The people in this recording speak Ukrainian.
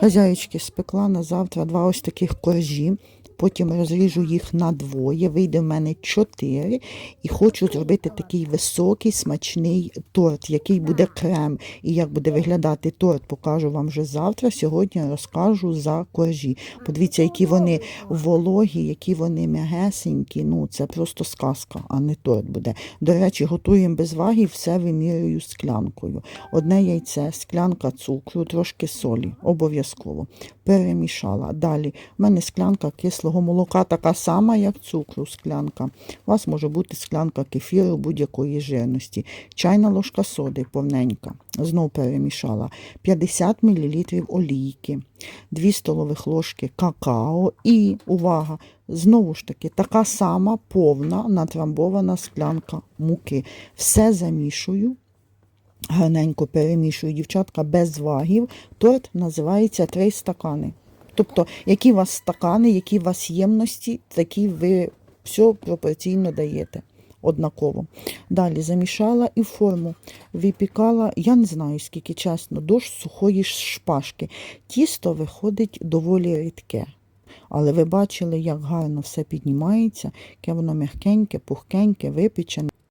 Хазяєчки спекла на завтра два ось таких коржі. Потім розріжу їх на двоє, вийде в мене чотири. І хочу зробити такий високий смачний торт, який буде крем. І як буде виглядати торт, покажу вам вже завтра. Сьогодні розкажу за коржі. Подивіться, які вони вологі, які вони м'ягесенькі. Ну, це просто сказка, а не торт буде. До речі, готуємо без ваги, все вимірюю склянкою. Одне яйце, склянка цукру, трошки солі, обов'язково. Перемішала. Далі в мене склянка кислого молока, така сама, як цукру, склянка. У вас може бути склянка кефіру будь-якої жирності. Чайна ложка соди повненька. Знов перемішала. 50 мл олійки, 2 столових ложки какао і, увага, знову ж таки, така сама повна натрамбована склянка муки. Все замішую. Гарненько перемішую, дівчатка, без вагів. Торт називається три стакани. Тобто, які у вас стакани, які у вас ємності, такі ви все пропорційно даєте однаково. Далі замішала і форму випікала, я не знаю скільки чесно, до сухої шпажки. Тісто виходить доволі рідке. Але ви бачили, як гарно все піднімається, яке воно м'якеньке, пухкеньке, випечене.